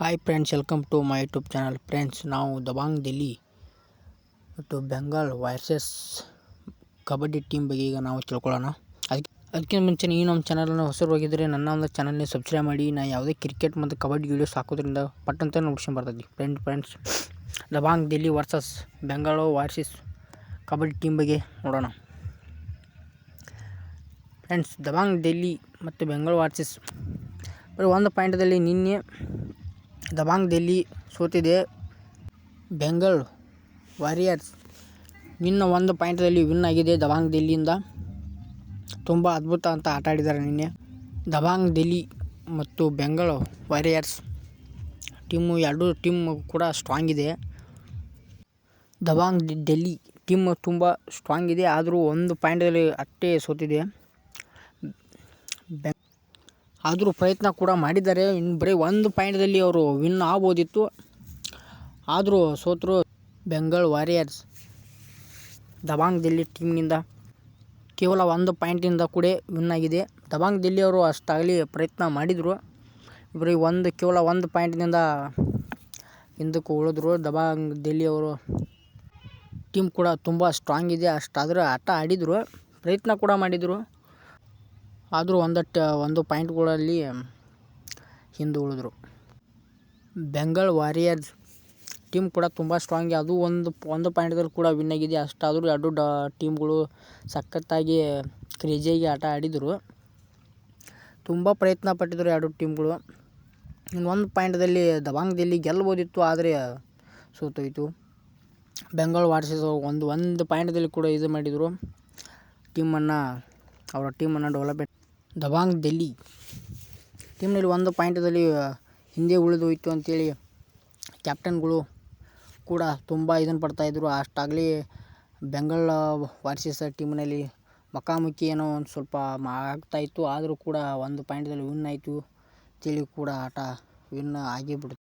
Hi friends welcome to my YouTube channel friends ನಾವು ದಬಾಂಗ್ ಡೆಲ್ಲಿ ಮತ್ತು Bengal versus kabaddi team ಬಗ್ಗೆ ಈಗ ನಾವು ತಿಳ್ಕೊಳ್ಳೋಣ. ಅದಕ್ಕೆ ಅದಕ್ಕಿಂತ ಮುಂಚೆ ನೀವು ನಮ್ಮ ಚಾನಲನ್ನು ಹೊಸರು ಹೋಗಿದ್ದರೆ ನನ್ನ ಒಂದು ಚಾನಲ್ನ ಸಬ್ಸ್ಕ್ರೈಬ್ ಮಾಡಿ. ನಾ ಯಾವುದೇ ಕ್ರಿಕೆಟ್ ಮತ್ತು ಕಬಡ್ಡಿ ವೀಡಿಯೋಸ್ ಹಾಕೋದ್ರಿಂದ ಪಟ್ಟಂತ ನೋಡ್ಸ್ಕೊಂಡ್ ಬರ್ತದೆ. Friend friends Dabang Delhi versus Bengal versus kabaddi team ಬಗ್ಗೆ ನೋಡೋಣ. ಫ್ರೆಂಡ್ಸ್ ದಬಾಂಗ್ ಡೆಲ್ಲಿ ಮತ್ತು ಬೆಂಗಳೂರು ವರ್ಸಸ್ ಬರೀ ಒಂದು ಪಾಯಿಂಟದಲ್ಲಿ ನಿನ್ನೆ ದಬಾಂಗ್ ಡೆಲ್ಲಿ ಸೋತಿದೆ ಬೆಂಗಳೂರು ವಾರಿಯರ್ಸ್. ನಿನ್ನ ಒಂದು ಪಾಯಿಂಟ್ದಲ್ಲಿ ವಿನ್ ಆಗಿದೆ ದಬಾಂಗ್ ಡೆಲ್ಲಿಯಿಂದ ತುಂಬ ಅದ್ಭುತ ಅಂತ ಆಟ ಆಡಿದ್ದಾರೆ ನಿನ್ನೆ. ದಬಾಂಗ್ ಡೆಲ್ಲಿ ಮತ್ತು ಬೆಂಗಳ ವಾರಿಯರ್ಸ್ ಟೀಮು ಎರಡೂ ಟೀಮ್ ಕೂಡ ಸ್ಟ್ರಾಂಗ್ ಇದೆ. ದಬಾಂಗ್ ಡೆಲ್ಲಿ ಟೀಮ್ ತುಂಬ ಸ್ಟ್ರಾಂಗ್ ಇದೆ. ಆದರೂ ಒಂದು ಪಾಯಿಂಟಲ್ಲಿ ಅಷ್ಟೇ ಸೋತಿದೆ. ಆದರೂ ಪ್ರಯತ್ನ ಕೂಡ ಮಾಡಿದ್ದಾರೆ. ಇನ್ನು ಬರೀ ಒಂದು ಪಾಯಿಂಟ್ದಲ್ಲಿ ಅವರು ವಿನ್ ಆಗ್ಬೋದಿತ್ತು. ಆದರೂ ಸೋತರು ಬೆಂಗಾಲ್ ವಾರಿಯರ್ಸ್ ದಬಾಂಗ್ ದಿಲ್ಲಿ ಟೀಮ್ನಿಂದ ಕೇವಲ ಒಂದು ಪಾಯಿಂಟಿಂದ ಕೂಡ ವಿನ್ ಆಗಿದೆ. ದಬಾಂಗ್ ದಿಲ್ಲಿ ಅವರು ಅಷ್ಟಾಗಲಿ ಪ್ರಯತ್ನ ಮಾಡಿದರು. ಬರೀ ಒಂದು, ಕೇವಲ ಒಂದು ಪಾಯಿಂಟ್ನಿಂದ ಹಿಂದಕ್ಕೆ ಉಳಿದ್ರು. ದಬಾಂಗ್ ದಿಲ್ಲಿ ಅವರು ಟೀಮ್ ಕೂಡ ತುಂಬ ಸ್ಟ್ರಾಂಗ್ ಇದೆ. ಅಷ್ಟಾದರೂ ಆಟ ಆಡಿದರು. ಪ್ರಯತ್ನ ಕೂಡ ಮಾಡಿದರು. ಆದರೂ ಒಂದಷ್ಟು ಒಂದು ಪಾಯಿಂಟ್ಗಳಲ್ಲಿ ಹಿಂದೆ ಉಳಿದ್ರು. ಬೆಂಗಾಲ್ ವಾರಿಯರ್ಸ್ ಟೀಮ್ ಕೂಡ ತುಂಬ ಸ್ಟ್ರಾಂಗ್. ಅದು ಒಂದು ಒಂದು ಪಾಯಿಂಟ್ದಲ್ಲಿ ಕೂಡ ವಿನ್ ಆಗಿದೆ. ಅಷ್ಟಾದರೂ ಎರಡು ಡಾ, ಟೀಮ್ಗಳು ಸಖತ್ತಾಗಿ ಕ್ರೇಜಿಯಾಗಿ ಆಟ ಆಡಿದರು. ತುಂಬ ಪ್ರಯತ್ನ ಪಟ್ಟಿದ್ರು ಎರಡು ಟೀಮ್ಗಳು. ಇನ್ನೊಂದು ಪಾಯಿಂಟದಲ್ಲಿ ದಬಾಂಗ್ ಡೆಲ್ಲಿ ಗೆಲ್ಬೋದಿತ್ತು ಆದರೆ ಸೋತೋಯಿತು. ಬೆಂಗಾಲ್ ವಾರ್ಸಸ್ ಒಂದು ಒಂದು ಪಾಯಿಂಟ್ದಲ್ಲಿ ಕೂಡ ಇದು ಮಾಡಿದರು. ಟೀಮನ್ನು ಅವರ ಟೀಮನ್ನು ಡೆವಲಪ್ಮೆಂಟ್ ದಬಾಂಗ್ ಡೆಲ್ಲಿ ಟೀಮ್ನಲ್ಲಿ ಒಂದು ಪಾಯಿಂಟದಲ್ಲಿ ಹಿಂದೆ ಉಳಿದೋಯ್ತು ಅಂತೇಳಿ ಕ್ಯಾಪ್ಟನ್ಗಳು ಕೂಡ ತುಂಬ ಇದನ್ನು ಪಡ್ತಾಯಿದ್ರು ಅಷ್ಟಾಗಲಿ ಬೆಂಗಳ ವಾರ್ಸಸ್ ಟೀಮ್ನಲ್ಲಿ ಮುಖಾಮುಖಿ ಏನೋ ಒಂದು ಸ್ವಲ್ಪ ಆಗ್ತಾಯಿತ್ತು ಆದರೂ ಕೂಡ ಒಂದು ಪಾಯಿಂಟ್ದಲ್ಲಿ ವಿನ್ ಆಯಿತು ಅಂತೇಳಿ ಕೂಡ ಆಟ ವಿನ್ ಆಗೇ ಬಿಡ್ತು